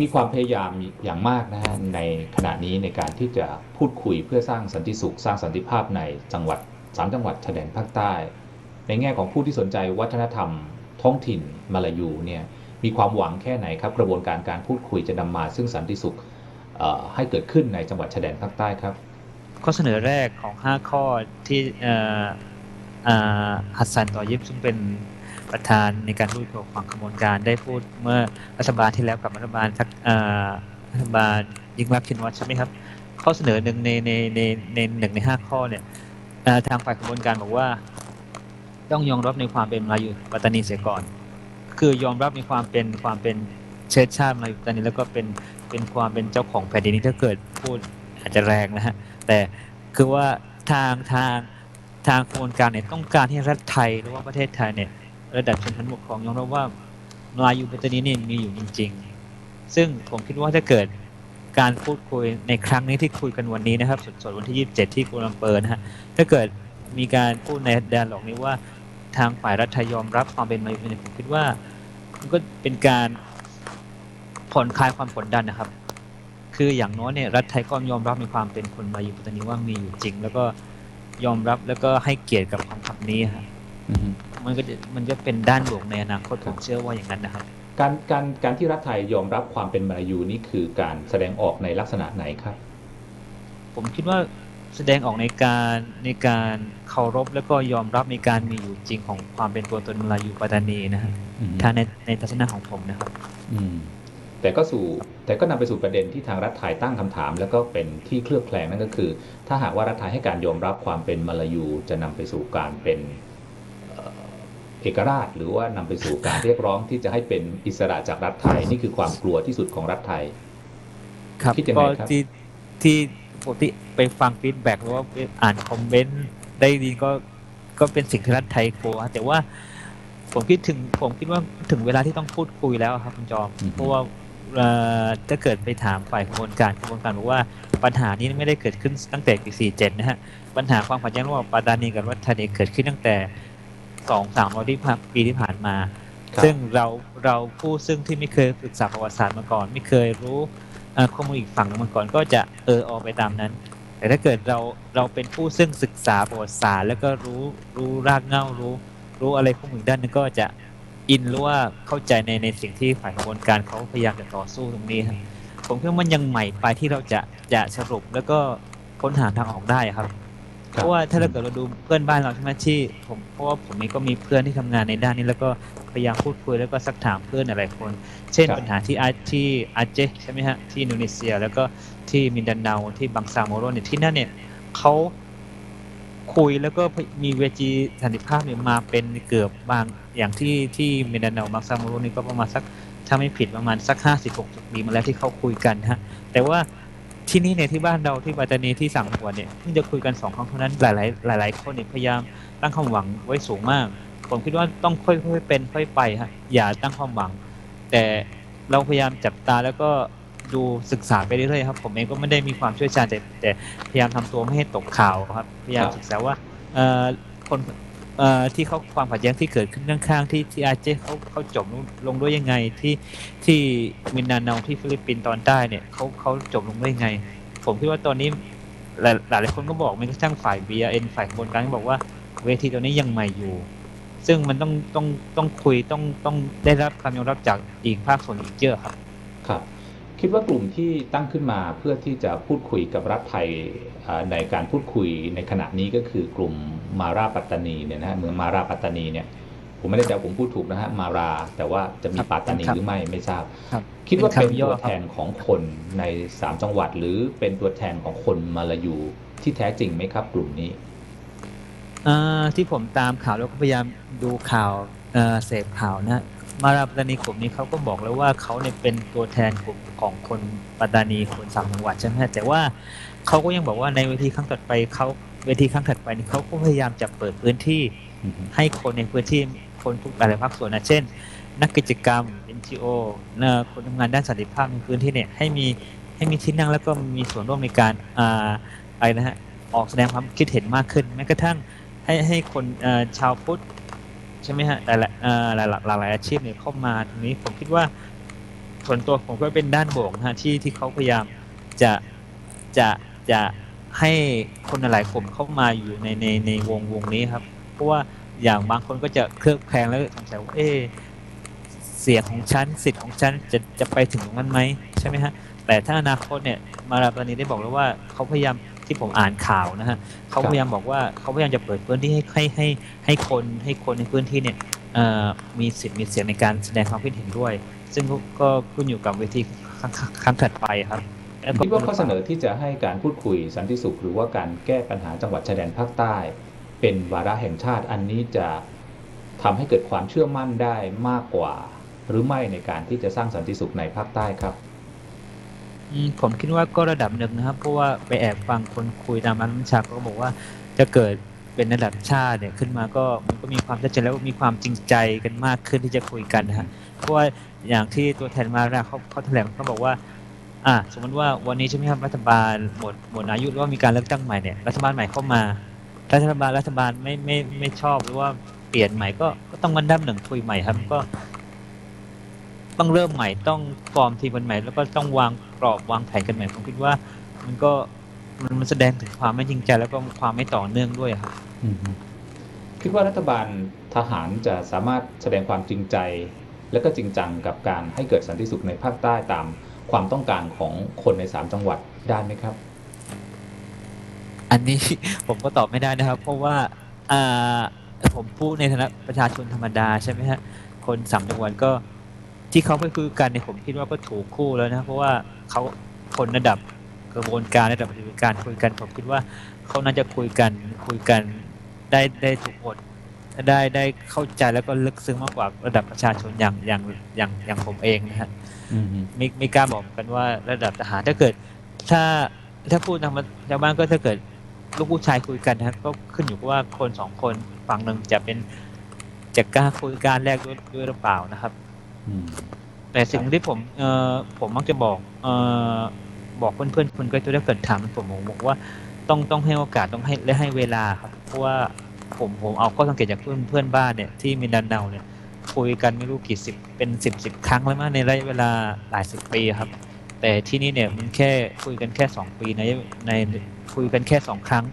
มีความพยายามอย่างมากนะฮะในขณะนี้ในการที่จะพูดคุยเพื่อสร้างสันติสุข สร้างสันติภาพในจังหวัดสามจังหวัดชายแดนภาคใต้ ในแง่ของผู้ที่สนใจวัฒนธรรม ท้องถิ่นมาลายูเนี่ยมีความหวังแค่ไหนครับ กระบวนการการพูดคุยจะนำมา ซึ่งสันติสุขให้เกิดขึ้นในจังหวัดชายแดนภาคใต้ครับ ข้อเสนอแรกของ 5 ข้อที่ฮัสซันต่อยิบซึ่งเป็น ประธานในการพูดของฝั่งขบวนการได้พูดเมื่อรัฐบาลที่แล้วกับรัฐบาลทักรัฐบาลยิ่งรักชินวัตรใช่ไหมครับ ข้อเสนอหนึ่งในในในในหนึ่งในห้าข้อเนี่ยทางฝ่ายขบวนการบอกว่า ต้องยอมรับในความเป็นมาลายูปัตตานีเสียก่อน คือยอมรับในความเป็นความเป็นเชื้อชาติมาลายูปัตตานีแล้วก็เป็นเป็นความเป็นเจ้าของแผ่นดินนี้ถ้าเกิดพูดอาจจะแรงนะฮะแต่คือว่าทางทางทางกระบวนการเนี่ยต้องการให้รัฐไทยหรือว่าประเทศไทยเนี่ย ระดับชนชั้นปกครองยอมรับว่ามาลายูปัตตานีเนี่มีอยู่จริง ๆ ซึ่งผมคิดว่าถ้าเกิดการพูดคุยในครั้งนี้ที่คุยกันวันนี้นะครับสดๆวันที่ 27 ที่กัวลาลัมเปอร์นะฮะถ้าเกิดมีการพูดในแดนหลอกนี้ว่าทางฝ่ายรัฐไทยยอมรับความเป็นมาลายูเนี่ยผมคิดว่ามันก็เป็นการผ่อนคลายความกดดันนะครับ คืออย่างน้อยเนี่ยรัฐไทยก็ยอมรับในความเป็นคนมาอยู่ปัตตานีว่ามีอยู่จริง แล้วก็ยอมรับแล้วก็ให้เกียรติกับคำคำนี้ฮะ มันก็จะมันจะเป็นด้านบวกในอนาคตผมเชื่อว่าอย่างนั้นนะครับ การการการที่รัฐไทยยอมรับความเป็นมาลายูนี่คือการแสดงออกในลักษณะไหนครับ ผมคิดว่าแสดงออกในการในการเคารพแล้วก็ยอมรับในการมีอยู่จริงของความเป็นตัวตนมาลายูปัตตานีนะฮะอืมถ้าในในทัศนะของผมนะครับ อืมแต่ก็สู่แต่ก็นำไปสู่ประเด็นที่ทางรัฐไทยตั้งคำถาม แล้วก็เป็นที่เคลือบแคลงนั่นก็คือ ถ้าหากว่ารัฐไทยให้การยอมรับความเป็นมาลายู จะนำไปสู่การเป็นเอ่อ เอกราช หรือว่านำไปสู่การเรียกร้องที่จะให้เป็นอิสระจากรัฐไทย นี่คือความกลัวที่สุดของรัฐไทย ครับคิดยังไงก็ครับที่ที่ปกติไปฟังฟีดแบ็กหรือว่าไปอ่านคอมเมนต์ได้ดีก็ก็เป็นสิ่งที่รัฐไทยกลัวแต่ว่าผมคิดถึงผมคิดว่าถึงเวลาที่ต้องพูดคุยแล้วครับคุณจอมอือฮึเพราะว่าเอ่อถ้าเกิดไปถามฝ่ายกระบวนการกระบวนการบอกว่าปัญหานี้ไม่ได้เกิดขึ้นตั้งแต่ปี 47 นะฮะ ปัญหาความขัดแย้งระหว่างปัตตานีกับรัฐไทยเนี่ยเกิดขึ้นตั้งแต่ สองสามร้อยที่ผ่านปีที่ผ่านมาครับซึ่งเราเราผู้ซึ่งที่ไม่เคยศึกษาประวัติศาสตร์มาก่อน ไม่เคยรู้เอ่อข้อมูลอีกฝั่งหนึ่งมาก่อนก็จะเออออกไปตามนั้น แต่ถ้าเกิดเราเราเป็นผู้ซึ่งศึกษาประวัติศาสตร์ แล้วก็รู้รู้รากเหง้ารู้ รู้อะไรข้อมูลอีกด้านหนึงก็จะอินหรือว่าเข้าใจในในสิ่งที่ฝ่ายกระบวนการเขาพยายามจะต่อสู้ตรงนี้ครับผมคิดว่ามันยังใหม่ไปที่เราจะจะสรุปแล้วก็ค้นหาทางออกได้ครับ เพราะว่าถ้าเราเกิดเราดูเพื่อนบ้านเราใช่ไหมที่ผมเพราะว่าผมเองก็มีเพื่อนที่ทำงานในด้านนี้ แล้วก็พยายามพูดคุยแล้วก็ซักถามเพื่อนหลายคน เช่นครับปัญหาที่อาที่อาเจใช่ไหมฮะที่อินโดนีเซีย แล้วก็ที่มินดาเนาที่บังซาโมโรเนี่ยที่นั่นเนี่ยเขาคุยแล้วก็มีเวทีสันติภาพเนี่ยมาเป็นเกือบบางอย่างที่ที่มินดาเนาบังซาโมโรนี่ก็ประมาณสักถ้าไม่ผิดประมาณสักห้าสิบหกสิบปีมาแล้วที่เขาคุยกันฮะแต่ว่า ที่นี่เนี่ยที่บ้านเราที่ปัตตานีที่สั่งหัวเนี่ยเพิ่งจะคุยกันสองครั้งเท่านั้นหลาย ๆ หลาย ๆ คนเนี่ยพยายามตั้งความหวังไว้สูงมาก ผมคิดว่าต้องค่อย ๆ เป็นค่อยไปฮะอย่าตั้งความหวัง แต่เราพยายามจับตาแล้วก็ดูศึกษาไปเรื่อยๆครับ ผมเองก็ไม่ได้มีความเชี่ยวชาญแต่แต่พยายามทำตัวไม่ให้ตกข่าวครับ พยายามศึกษาว่าเอ่อคน เอ่อที่เขาความขัดแย้งที่เกิดขึ้นข้างๆที่ที่อาเจเขาเขาจบลงลงด้วยยังไงที่ที่มินนาเนาที่ฟิลิปปินส์ตอนใต้เนี่ยเขาเขาจบลงด้วยยังไง ผมคิดว่าตอนนี้หลายหลายคนก็บอกแม้กระทั่งฝ่าย BRN ฝ่ายบวนการบอกว่าเวทีตัวนี้ยังใหม่อยู่ ซึ่งมันต้องต้องต้องคุยต้องต้องได้รับการยอมรับจากอีกภาคส่วนอีกเยอะครับ ครับ คิดว่ากลุ่มที่ตั้งขึ้นมาเพื่อที่จะพูดคุยกับรัฐไทยอ่าในการพูดคุยในขณะนี้ก็คือกลุ่มมาราปัตตานีเนี่ยนะฮะเมืองมาราปัตตานีเนี่ยผมไม่ได้แต่ผมพูดถูกนะฮะมารา แต่ว่าจะมีครับปัตตานีครับหรือไม่ไม่ทราบครับคิดว่าเป็นเป็นคำย่อตัวแทนของคนในสามจังหวัด หรือเป็นตัวแทนของคนมาลายูที่แท้จริงไหมครับ กลุ่มนี้อ่าที่ผมตามข่าวแล้วก็พยายามดูข่าวเอ่อเสพข่าวนะ มาราปัตตานีกลุ่มนี้เขาก็บอกแล้วว่าเขาเนี่ยเป็นตัวแทนกลุ่มของคนปัตตานีคนสามจังหวัดใช่ไหมแต่ว่าเขาก็ยังบอกว่าในเวทีครั้งถัดไปเขาเวทีครั้งถัดไปนี่เขาก็พยายามจะเปิดพื้นที่ให้คนในพื้นที่คนทุกหลายๆภาคส่วนนะเช่น นักกิจกรรม NGO นะคนทำงานด้านสันติภาพในพื้นที่เนี่ยให้มีให้มีที่นั่งแล้วก็มีส่วนร่วมในการอ่าอะไรนะฮะออกแสดงความคิดเห็นมากขึ้นแม้กระทั่งให้ให้คนเอ่อชาวพุทธ ใช่ไหมฮะหลายๆเอ่อหลายๆหลายหลายอาชีพเนี่ยเข้ามาตรงนี้ผมคิดว่าส่วนตัวผมก็เป็นด้านบวกนะฮะที่ที่เขาพยายามจะจะจะให้คนหลายกลุ่มเข้ามาอยู่ในในในวงวงนี้ครับ เพราะว่าอย่างบางคนก็จะเคลือบแคลงแล้วสงสัยว่าเอ๊ะเสียงของฉันสิทธิ์ของฉันจะจะไปถึงตรงนั้นไหมใช่ไหมฮะแต่ถ้าอนาคตเนี่ยมาราตอนนี้ได้บอกแล้วว่าเขาพยายาม ที่ผมอ่านข่าวนะฮะเขาพยายามบอกว่าเขาพยายามจะเปิดพื้นที่ให้ให้ให้ให้คนให้คนในพื้นที่เนี่ยเอ่อมีสิทธิ์มีเสียงในการแสดงความคิดเห็นด้วย ซึ่งก็ก็ขึ้นอยู่กับเวทีครั้งครั้งถัดไปครับแล้วก็คิดว่าข้อเสนอที่จะให้การพูดคุยสันติสุข หรือว่าการแก้ปัญหาจังหวัดชายแดนภาคใต้ เป็นวาระแห่งชาติอันนี้จะทำให้เกิดความเชื่อมั่นได้มากกว่า หรือไม่ในการที่จะสร้างสันติสุขในภาคใต้ครับอืม ผมคิดว่าก็ระดับหนึ่งนะครับ เพราะว่าไปแอบฟังคนคุยตามร้านน้ำชาเขาก็บอกว่าจะเกิดเป็นระดับชาติเนี่ยขึ้นมาก็มันก็มีความชัดเจนแล้วมีความจริงใจกันมากขึ้นที่จะคุยกันนะฮะเพราะว่าอย่างที่ตัวแทนมาราเขาเขาแถลงเขาบอกว่า อ่า สมมติว่าวันนี้ใช่ไหมครับรัฐบาลหมดหมดอายุหรือว่ามีการเลือกตั้งใหม่เนี่ยรัฐบาลใหม่เข้ามารัฐบาลรัฐบาลไม่ไม่ไม่ชอบหรือว่าเปลี่ยนใหม่ก็ก็ต้องมันดับหนึ่งคุยใหม่ครับก็ ต้องเริ่มใหม่ต้องฟอร์มทีมกันใหม่ แล้วก็ต้องวาง กรอบวางแผนกันใหม่ผมคิดว่า มันก็มันมันแสดงถึงความไม่จริงใจแล้วก็ความไม่ต่อเนื่องด้วยครับอืมคิดว่ารัฐบาลทหารจะสามารถแสดงความจริงใจ และก็จริงจังกับการให้เกิดสันติสุขในภาคใต้ตามความต้องการของคนในสามจังหวัดได้ไหมครับ อันนี้ผมก็ตอบไม่ได้นะครับ เพราะว่าอ่าผมพูดในฐานะประชาชนธรรมดาใช่ไหมฮะคนสามจังหวัดก็ที่เขาไปคุยกันเนี่ยผมคิดว่าก็ถูกคู่แล้วนะเพราะว่า เขาคนระดับกระบวนการระดับปฏิบัติการคุยกันผมคิดว่าเขาน่าจะคุยกันคุยกันได้ได้ถูกบทได้ได้เข้าใจแล้วก็ลึกซึ้งมากกว่าระดับประชาชนอย่างอย่างอย่างอย่างผมเองนะฮะอืมไม่ไม่กล้าบอกกันว่าระดับทหารถ้าเกิด ถ้าถ้าพูดทางชาวบ้านก็ถ้าเกิดลูกผู้ชายคุยกันนะครับก็ขึ้นอยู่กับว่าคนสองคนฝั่งหนึ่งจะเป็นจะกล้าคุยการแรกด้วยด้วยหรือเปล่านะครับ อืม แต่สิ่งที่ผมเออผมมักจะบอกเออบอกเพื่อนเพื่อนๆคุณก็จะได้เกิดถามผมผมบอกว่าต้องต้องให้โอกาสต้องให้และให้เวลาครับเพราะว่าผมผมเอาข้อสังเกตจากเพื่อนเพื่อนบ้านเนี่ยที่มินดันเนาเนี่ยคุยกันไม่รู้กี่สิบเป็นสิบสิบครั้งแล้วมั้งในระยะเวลาหลายสิบปีครับ แต่ที่นี่เนี่ยมันแค่คุยกันแค่สองปีในในคุยกันแค่สองครั้ง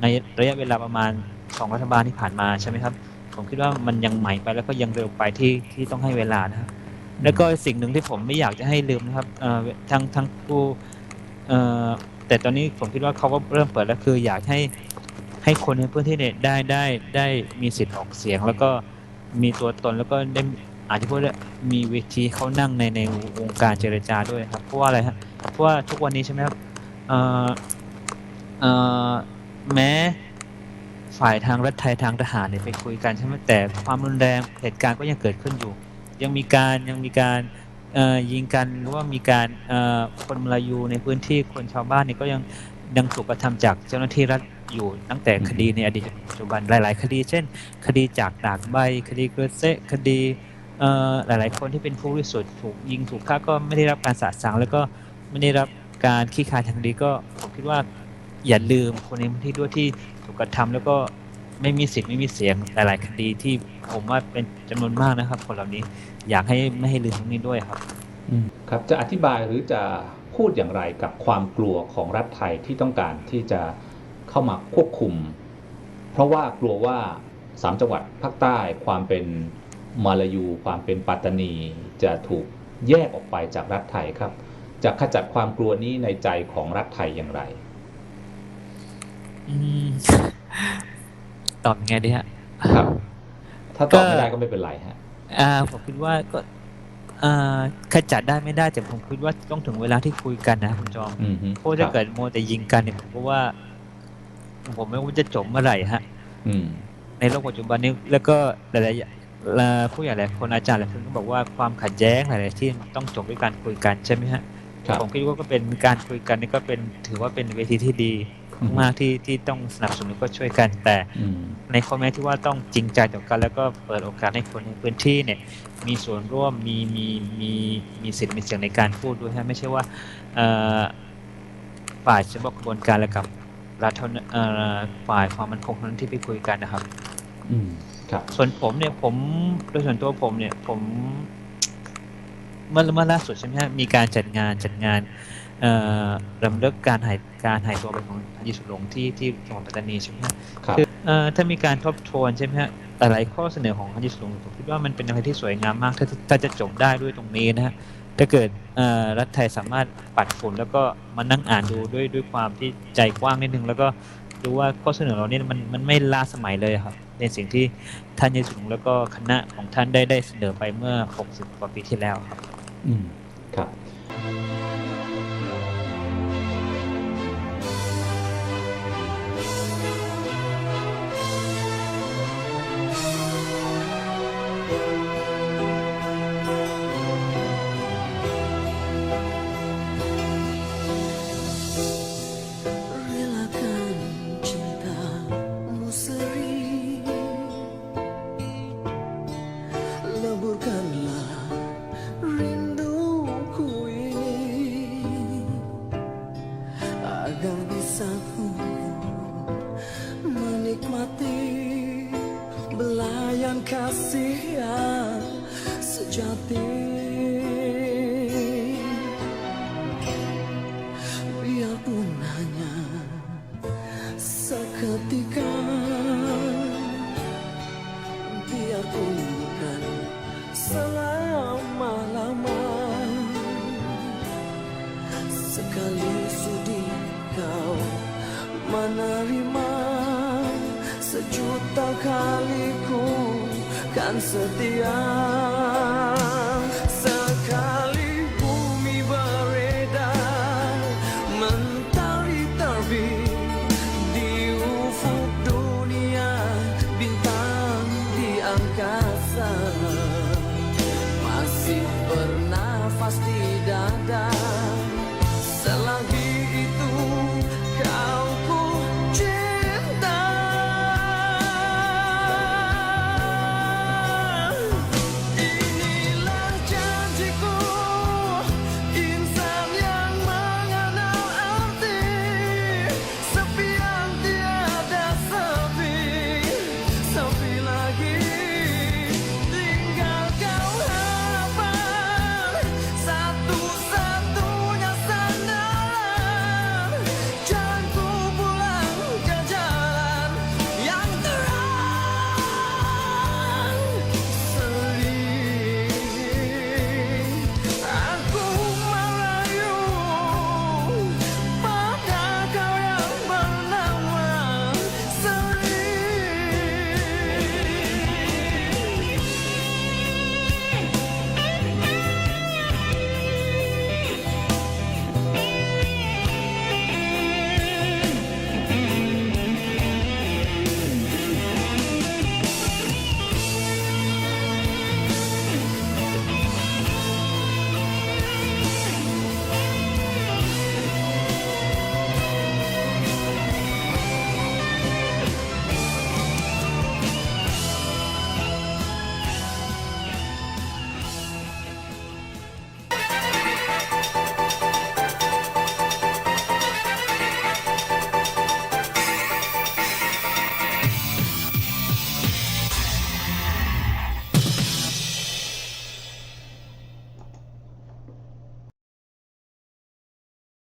ในระยะเวลาประมาณสองรัฐบาลที่ผ่านมาใช่ไหมครับ ผมคิดว่ามันยังใหม่ไปแล้วก็ยังเร็วไปที่ที่ต้องให้เวลานะครับ แล้วก็สิ่งหนึ่งที่ผมไม่อยากจะให้ลืมนะครับทั้งทั้งผู้แต่ตอนนี้ผมคิดว่าเขาก็เริ่มเปิดแล้วคืออยากให้ให้คนในพื้นที่เนี่ยได้ได้ได้มีสิทธิ์ออกเสียง แล้วก็มีตัวตนแล้วก็ได้อาจจะพูดว่ามีเวทีเขานั่งในในวงการเจรจาด้วยครับเพราะว่าอะไรฮะเพราะว่าทุกวันนี้ใช่ไหมครับแม้ฝ่ายทางรัฐไทยทางทหารเนี่ยไปคุยกันใช่ไหมแต่ความรุนแรงเหตุการณ์ก็ยังเกิดขึ้นอยู่ ยังมีการยังมีการยิงกันหรือว่ามีการคนมลายูในพื้นที่คนชาวบ้านนี่ก็ยังยังถูกกระทำจากเจ้าหน้าที่รัฐอยู่ตั้งแต่คดีในอดีตจนปัจจุบันหลาย ๆ คดี เช่น คดีจากดากใบ คดีเกรเซคดีหลาย ๆ คนที่เป็นผู้ริสุทธิ์ถูกยิงถูกฆ่าก็ไม่ได้รับการสาสางแล้วก็ไม่ได้รับการขี้คายทางดีก็ผมคิดว่าอย่าลืมคนในพื้นที่ด้วยที่ถูกกระทำแล้วก็ไม่มีสิทธิ์ไม่มีเสียงหลาย ๆ คดีที่ ผมว่าเป็นจำนวนมากนะครับ คนเหล่านี้อยากให้ไม่ให้ลืมตรงนี้ด้วยครับอืมครับจะอธิบายหรือจะพูดอย่างไรกับความกลัวของรัฐไทยที่ต้องการที่จะเข้ามาควบคุม เพราะว่ากลัวว่าสามจังหวัดภาคใต้ความเป็นมาลายูความเป็นปัตตานี จะถูกแยกออกไปจากรัฐไทยครับ จะขจัดความกลัวนี้ในใจของรัฐไทยอย่างไรอืมตอบยังไงดีฮะครับ ถ้าตอบไม่ได้ก็ไม่เป็นไรฮะอ่าผมคิดว่าก็อ่าขจัดได้ไม่ได้แต่ผมคิดว่าต้องถึงเวลาที่คุยกันนะคุณจอมอืมฮึเพราะถ้าเกิดโมวแต่ยิงกันเนี่ยผมก็ว่า ผมไม่ว่าจะจบเมื่อไหร่ฮะ อืม ในโลกปัจจุบันนี้แล้วก็หลายๆอย่างเอ่อผู้ใหญ่หลายคนอาจารย์หลายคนก็บอกว่าความขัดแย้งหลายๆที่ต้องจบด้วยการคุยกันใช่ไหมฮะครับ ผมคิดว่าก็เป็นการคุยกันนี่ก็เป็นถือว่าเป็นเวทีที่ดีอื มมากที่ที่ต้องสนับสนุนก็ช่วยกัน แต่อืมในข้อแม้ที่ว่าต้องจริงใจต่อกัน แล้วก็เปิดโอกาสให้คนในพื้นที่เนี่ย มีส่วนร่วมมีมีมีมีสิทธิ์มีเสียงในการพูดด้วยฮะไม่ใช่ว่าเอ่อฝ่ายเฉพาะกระบวนการและกับรัฐเท่านั้นเอ่อฝ่ายความมั่นคงเท่านั้นที่ไปคุยกันนะครับ อืมครับ ส่วนผมเนี่ยผมโดยส่วนตัวผมเนี่ย ผมเมื่อเมื่อล่าสุดใช่ไหมฮะมีการจัดงานจัดงาน เอ่อรำลึกการหายการหายตัวไปของฮันยิสุหลงที่ที่จังหวัดปัตตานีใช่ไหมฮะครับคือเอ่อถ้ามีการทบทวนใช่ไหมฮะหลายๆข้อเสนอของฮันยิสุหลงผมคิดว่ามันเป็นอะไรที่สวยงามมาก ถ้าถ้าจะจบได้ด้วยตรงนี้นะฮะถ้าเกิดเอ่อรัฐไทยสามารถปัดฝุ่นแล้วก็มานั่งอ่านดูด้วยด้วยความที่ใจกว้างนิดนึงแล้วก็ดูว่าข้อเสนอเราเนี่ยมันมันไม่ล้าสมัยเลยอะครับในสิ่งที่ท่านยิสุหลงแล้วก็คณะของท่านได้ได้เสนอไปเมื่อ 60 กว่าปีที่แล้วครับ อืม kasih yang sejati. Biarpun hanya seketika Biarpun bukan selama-lama Sekali sudi kau menerima Sejuta kali ku kan setia